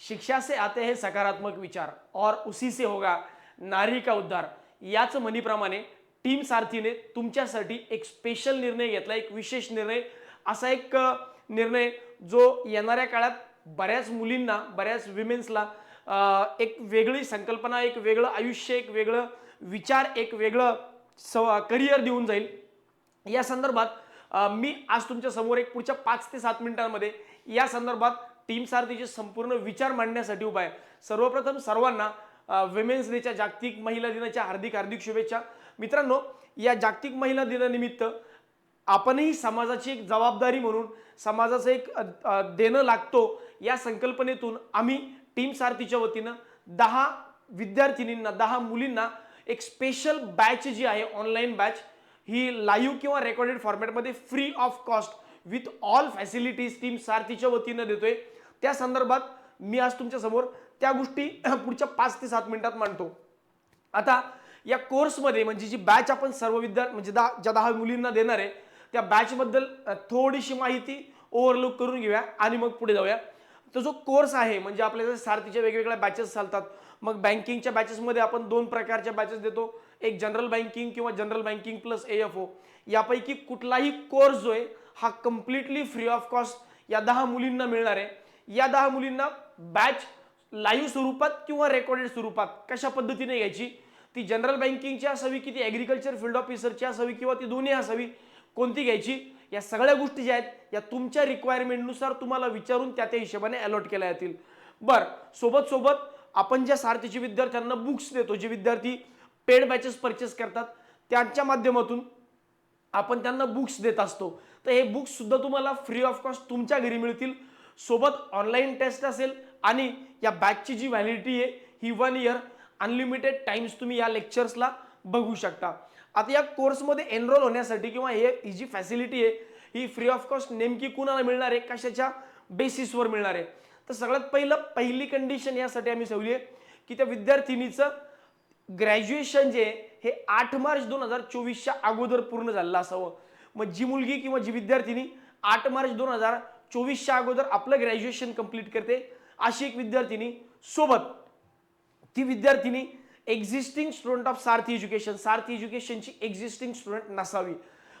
शिक्षा से आते हैं सकारात्मक विचार और उसी से होगा नारी का उद्धार. याच म्हणीप्रमाणे टीम सारथीने तुमच्यासाठी एक स्पेशल निर्णय घेतला एक विशेष निर्णय. असा एक निर्णय जो येणाऱ्या काळात बऱ्याच मुलींना बऱ्याच विमेन्सला एक वेगळी संकल्पना एक वेगळं आयुष्य एक वेगळं विचार एक वेगळं स करिअर देऊन जाईल. या संदर्भात मी आज तुमच्यासमोर एक पुढच्या पाच ते सात मिनिटांमध्ये या संदर्भात टीम सारथीचे संपूर्ण विचार मांडण्यासाठी उभा आहे. सर्वप्रथम सर्वांना विमेन्स डेच्या जागतिक महिला दिनाच्या हार्दिक हार्दिक शुभेच्छा. मित्रांनो या जागतिक महिला दिनानिमित्त आपणही समाजाची एक जबाबदारी म्हणून समाजाचं एक देणं लागतो या संकल्पनेतून आम्ही टीम सारथीच्या वतीनं दहा विद्यार्थिनींना दहा मुलींना एक स्पेशल बॅच जी आहे ऑनलाईन बॅच ही लाईव्ह किंवा रेकॉर्डेड फॉर्मॅटमध्ये free of cost with all facilities team सारथीच्या वतीनं देतोय. त्या संदर्भात मी आज तुमच्यासमोर त्या गोष्टी पुढच्या पाच ते सात मिनिटात मांडतो. आता या कोर्समध्ये म्हणजे जी बॅच आपण सर्व विद्यार्थी म्हणजे दहा ज्या दहा मुलींना देणार आहे त्या बॅचबद्दल थोडीशी माहिती ओव्हरलुक करून घेऊया आणि मग पुढे जाऊया. तो जो कोर्स आहे म्हणजे आपल्या सारथीच्या वेगवेगळ्या बॅचेस चालतात. मग बँकिंगच्या बॅचेसमध्ये आपण दोन प्रकारच्या बॅचेस देतो. एक जनरल बँकिंग किंवा general banking plus A F O यापैकी कुठलाही कोर्स जो आहे हा कम्प्लिटली फ्री ऑफ कॉस्ट या दहा मुलींना मिळणार आहे. या दहा मुलींना बॅच लाईव्ह स्वरूपात किंवा रेकॉर्डेड स्वरूपात कशा पद्धतीने घ्यायची? ती जनरल बँकिंगची असावी की ती ॲग्रिकल्चर फील्ड ऑफिसरची असावी किंवा ती दोन्ही असावी? कोणती घ्यायची? या सगळ्या गोष्टी ज्या आहेत या तुमच्या रिक्वायरमेंटनुसार तुम्हाला विचारून त्या त्या हिशोबाने अलॉट केल्या जातील. बर सोबत सोबत आपण ज्या सारथीचे विद्यार्थ्यांना बुक्स देतो जे विद्यार्थी पेड बॅचेस परचेस करतात त्यांच्या माध्यमातून आपण त्यांना बुक्स देत असतो. तर हे बुक्ससुद्धा तुम्हाला फ्री ऑफ कॉस्ट तुमच्या घरी मिळतील. सोबत ऑनलाईन टेस्ट असेल आणि या बॅचची जी व्हॅलिडिटी आहे ही वन इयर अनलिमिटेड टाइम्स तुम्ही या लेक्चर्सला बघू शकता. आता या कोर्समध्ये एनरोल होण्यासाठी किंवा हे ही जी फॅसिलिटी आहे ही फ्री ऑफ कॉस्ट नेमकी कुणाला मिळणार आहे कशाच्या बेसिसवर मिळणार आहे? तर सगळ्यात पहिलं पहिली कंडिशन यासाठी आम्ही ठेवली आहे की त्या विद्यार्थिनीचं ग्रॅज्युएशन जे आहे हे आठ मार्च दोन हजार चोवीसच्या अगोदर पूर्ण झालेलं असावं. मग जी मुलगी किंवा जी विद्यार्थिनी आठ मार्च दोन हजार चोवीसच्या अगोदर आपलं ग्रॅज्युएशन कंप्लीट करते. अशी एक विद्यार्थिनी सोबत ती विद्यार्थिनी existing student of Sarathi education Sarathi एज्युकेशनची existing student नसावी.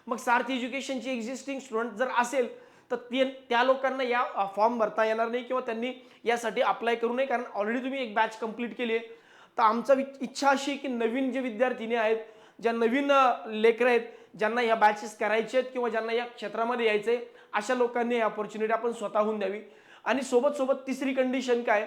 मग सारथी एज्युकेशनची एक्झिस्टिंग स्टुडंट जर असेल तर ते त्या लोकांना या फॉर्म भरता येणार नाही किंवा त्यांनी यासाठी अप्लाय करू नये कारण ऑलरेडी तुम्ही एक बॅच कंप्लीट केली आहे. तर आमचा इच्छा अशी आहे की नवीन जे विद्यार्थिनी आहेत ज्या नवीन लेकरं आहेत ज्यांना या बॅचेस करायचे आहेत किंवा ज्यांना या क्षेत्रामध्ये यायचं आहे अशा लोकांनी ही ऑपॉर्च्युनिटी आपण स्वतःहून द्यावी. आणि सोबत सोबत तिसरी कंडिशन काय?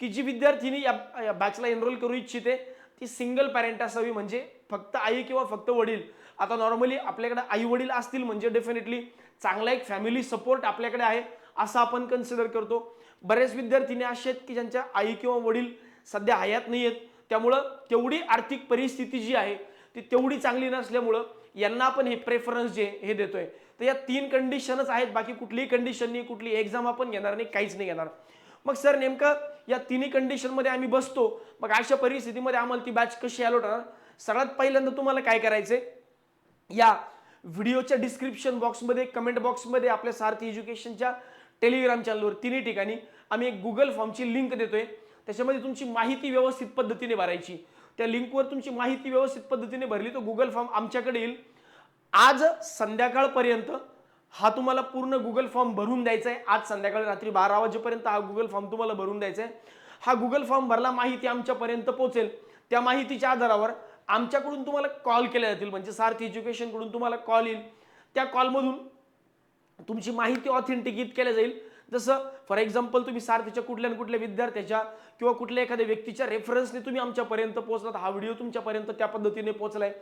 की जी विद्यार्थिनी या या बॅचला एनरोल करू इच्छिते ती सिंगल पॅरेंट असावी म्हणजे फक्त आई किंवा फक्त वडील. आता नॉर्मली आपल्याकडे आई वडील असतील म्हणजे डेफिनेटली चांगला एक फॅमिली सपोर्ट आपल्याकडे आहे असं आपण कन्सिडर करतो. बरेच विद्यार्थिनी असे आहेत की ज्यांच्या आई किंवा वडील सध्या हयात नाही आहेत त्यामुळं तेवढी आर्थिक परिस्थिती जी आहे ती तेवढी चांगली नसल्यामुळं यांना आपण हे प्रेफरन्स जे हे देतोय. तर या तीन कंडिशनच आहेत बाकी कुठलीही कंडिशन नाही कुठली एक्झाम आपण घेणार नाही काहीच नाही घेणार. मग सर नेमकं या तिन्ही कंडिशनमध्ये आम्ही बसतो. मग अशा परिस्थितीमध्ये आम्हाला ती बॅच कशी अलॉट होणार? सगळ्यात पहिल्यांदा तुम्हाला काय करायचंय? या व्हिडिओच्या डिस्क्रिप्शन बॉक्समध्ये कमेंट बॉक्समध्ये आपल्या सारथी एज्युकेशनच्या टेलिग्राम चॅनलवर तिन्ही ठिकाणी आम्ही एक गुगल फॉर्मची लिंक देतोय. त्याच्यामध्ये तुमची माहिती व्यवस्थित पद्धतीने भरायची. त्या लिंकवर तुमची माहिती व्यवस्थित पद्धतीने भरली तर गुगल फॉर्म आमच्याकडे येईल. आज संध्याकाळपर्यंत हा तुम्हाला पूर्ण गुगल फॉर्म भरून द्यायचा आहे. आज संध्याकाळी रात्री बारा वाजेपर्यंत हा गुगल फॉर्म तुम्हाला भरून द्यायचा आहे. हा गुगल फॉर्म भरला माहिती आमच्यापर्यंत पोहोचेल. त्या माहितीच्या आधारावर आमच्याकडून तुम्हाला कॉल केल्या जातील. म्हणजे सारथी एज्युकेशनकडून तुम्हाला कॉल येईल. त्या कॉलमधून तुमची माहिती ऑथेंटिकेट केल्या जाईल. जसं फॉर एक्झाम्पल तुम्ही सारथीच्या कुठल्या ना कुठल्या विद्यार्थ्याच्या किंवा कुठल्या एखाद्या व्यक्तीच्या रेफरन्सने तुम्ही आमच्यापर्यंत पोहोचलात हा व्हिडिओ तुमच्यापर्यंत त्या पद्धतीने पोहोचलाय.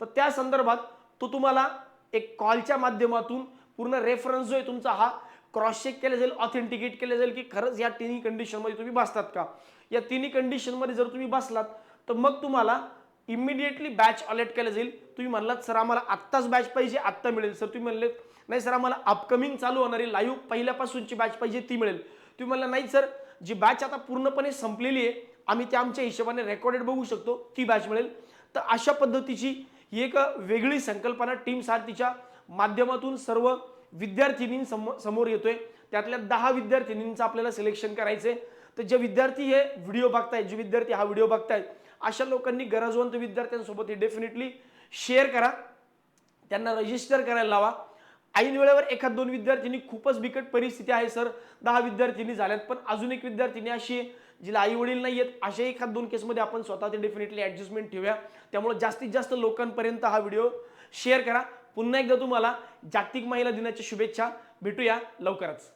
तर त्या संदर्भात तो तुम्हाला एक कॉलच्या माध्यमातून पूर्ण रेफरन्स जो आहे तुमचा हा क्रॉस चेक केला जाईल ऑथेंटिकेट केलं जाईल की खरंच या तिन्ही कंडिशनमध्ये तुम्ही बसतात का? या तिन्ही कंडिशनमध्ये जर तुम्ही बसलात तर मग तुम्हाला इमिडिएटली बॅच अलर्ट केलं जाईल. तुम्ही म्हणलात सर आम्हाला आत्ताच बॅच पाहिजे आत्ता मिळेल. सर तुम्ही म्हणले नाही सर आम्हाला अपकमिंग चालू होणारी लाईव्ह पहिल्यापासूनची बॅच पाहिजे ती मिळेल. तुम्ही म्हणला नाही सर जी बॅच आता पूर्णपणे संपलेली आहे आम्ही त्या आमच्या हिशोबाने रेकॉर्डेड बघू शकतो ती बॅच मिळेल. तर अशा पद्धतीची ही एक वेगळी संकल्पना टीम सारथीच्या माध्यमातून सर्व विद्यार्थिनी समोर येतोय. त्यातल्या दहा विद्यार्थिनींचं आपल्याला सिलेक्शन करायचंय. तर जे विद्यार्थी हे व्हिडिओ बघतायत जे विद्यार्थी हा व्हिडिओ बघतायत अशा लोकांनी गरजवंत विद्यार्थ्यांसोबत हे डेफिनेटली शेअर करा. त्यांना रजिस्टर करायला लावा. ऐन वेळेवर एखाद दोन विद्यार्थ्यांनी खूपच बिकट परिस्थिती आहे सर दहा विद्यार्थिनी झाल्यात पण अजून एक विद्यार्थिनी अशी आहे, जिला आई वडील नाही आहेत. अशा एखाद दोन केसमध्ये आपण स्वतः ते डेफिनेटली ॲडजस्टमेंट ठेवूया. त्यामुळे जास्तीत जास्त लोकांपर्यंत हा व्हिडिओ शेअर करा. पुन्हा एकदा तुम्हाला जागतिक महिला दिनाच्या शुभेच्छा भेटूया लवकरच.